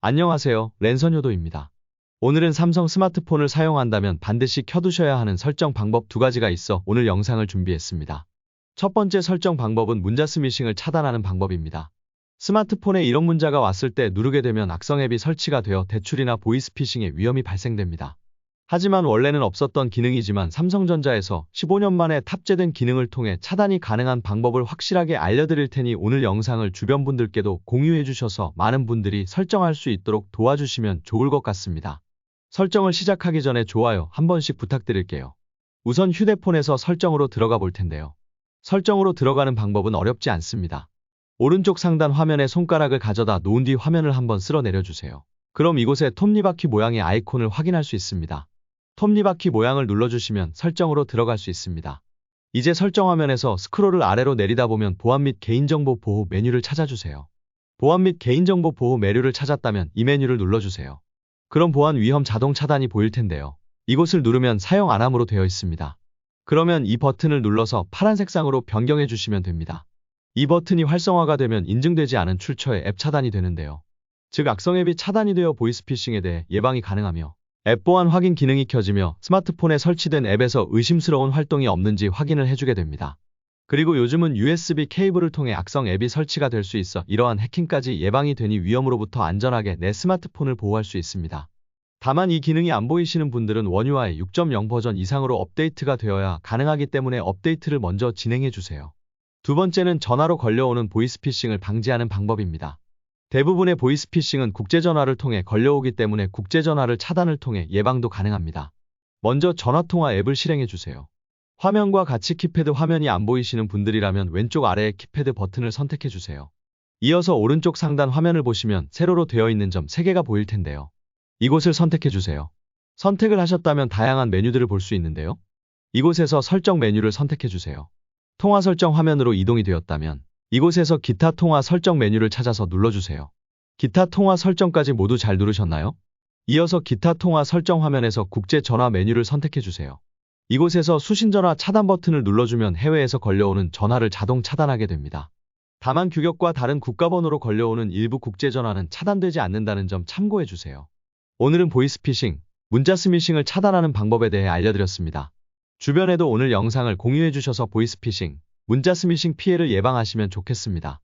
안녕하세요. 랜선효도입니다. 오늘은 삼성 스마트폰을 사용한다면 반드시 켜두셔야 하는 설정 방법 두 가지가 있어 오늘 영상을 준비했습니다. 첫 번째 설정 방법은 문자 스미싱을 차단하는 방법입니다. 스마트폰에 이런 문자가 왔을 때 누르게 되면 악성 앱이 설치가 되어 대출이나 보이스피싱의 위험이 발생됩니다. 하지만 원래는 없었던 기능이지만 삼성전자에서 15년 만에 탑재된 기능을 통해 차단이 가능한 방법을 확실하게 알려드릴 테니 오늘 영상을 주변 분들께도 공유해 주셔서 많은 분들이 설정할 수 있도록 도와주시면 좋을 것 같습니다. 설정을 시작하기 전에 좋아요 한 번씩 부탁드릴게요. 우선 휴대폰에서 설정으로 들어가 볼 텐데요. 설정으로 들어가는 방법은 어렵지 않습니다. 오른쪽 상단 화면에 손가락을 가져다 놓은 뒤 화면을 한번 쓸어 내려주세요. 그럼 이곳에 톱니바퀴 모양의 아이콘을 확인할 수 있습니다. 톱니바퀴 모양을 눌러주시면 설정으로 들어갈 수 있습니다. 이제 설정 화면에서 스크롤을 아래로 내리다 보면 보안 및 개인정보 보호 메뉴를 찾아주세요. 보안 및 개인정보 보호 메뉴를 찾았다면 이 메뉴를 눌러주세요. 그럼 보안 위험 자동 차단이 보일 텐데요. 이곳을 누르면 사용 안 함으로 되어 있습니다. 그러면 이 버튼을 눌러서 파란 색 상으로 변경해 주시면 됩니다. 이 버튼이 활성화가 되면 인증되지 않은 출처의 앱 차단이 되는데요. 즉 악성 앱이 차단이 되어 보이스피싱에 대해 예방이 가능하며 앱 보안 확인 기능이 켜지며 스마트폰에 설치된 앱에서 의심스러운 활동이 없는지 확인을 해주게 됩니다. 그리고 요즘은 USB 케이블을 통해 악성 앱이 설치가 될 수 있어 이러한 해킹까지 예방이 되니 위험으로부터 안전하게 내 스마트폰을 보호할 수 있습니다. 다만 이 기능이 안 보이시는 분들은 원유와의 6.0 버전 이상으로 업데이트가 되어야 가능하기 때문에 업데이트를 먼저 진행해 주세요. 두 번째는 전화로 걸려오는 보이스피싱을 방지하는 방법입니다. 대부분의 보이스피싱은 국제전화를 통해 걸려오기 때문에 국제전화를 차단을 통해 예방도 가능합니다. 먼저 전화통화 앱을 실행해 주세요. 화면과 같이 키패드 화면이 안 보이시는 분들이라면 왼쪽 아래의 키패드 버튼을 선택해 주세요. 이어서 오른쪽 상단 화면을 보시면 세로로 되어 있는 점 3개가 보일 텐데요. 이곳을 선택해 주세요. 선택을 하셨다면 다양한 메뉴들을 볼 수 있는데요. 이곳에서 설정 메뉴를 선택해 주세요. 통화 설정 화면으로 이동이 되었다면 이곳에서 기타 통화 설정 메뉴를 찾아서 눌러주세요. 기타 통화 설정까지 모두 잘 누르셨나요? 이어서 기타 통화 설정 화면에서 국제 전화 메뉴를 선택해 주세요. 이곳에서 수신 전화 차단 버튼을 눌러주면 해외에서 걸려오는 전화를 자동 차단하게 됩니다. 다만 규격과 다른 국가번호로 걸려오는 일부 국제 전화는 차단되지 않는다는 점 참고해 주세요. 오늘은 보이스피싱, 문자 스미싱을 차단하는 방법에 대해 알려드렸습니다. 주변에도 오늘 영상을 공유해 주셔서 보이스피싱, 문자 스미싱 피해를 예방하시면 좋겠습니다.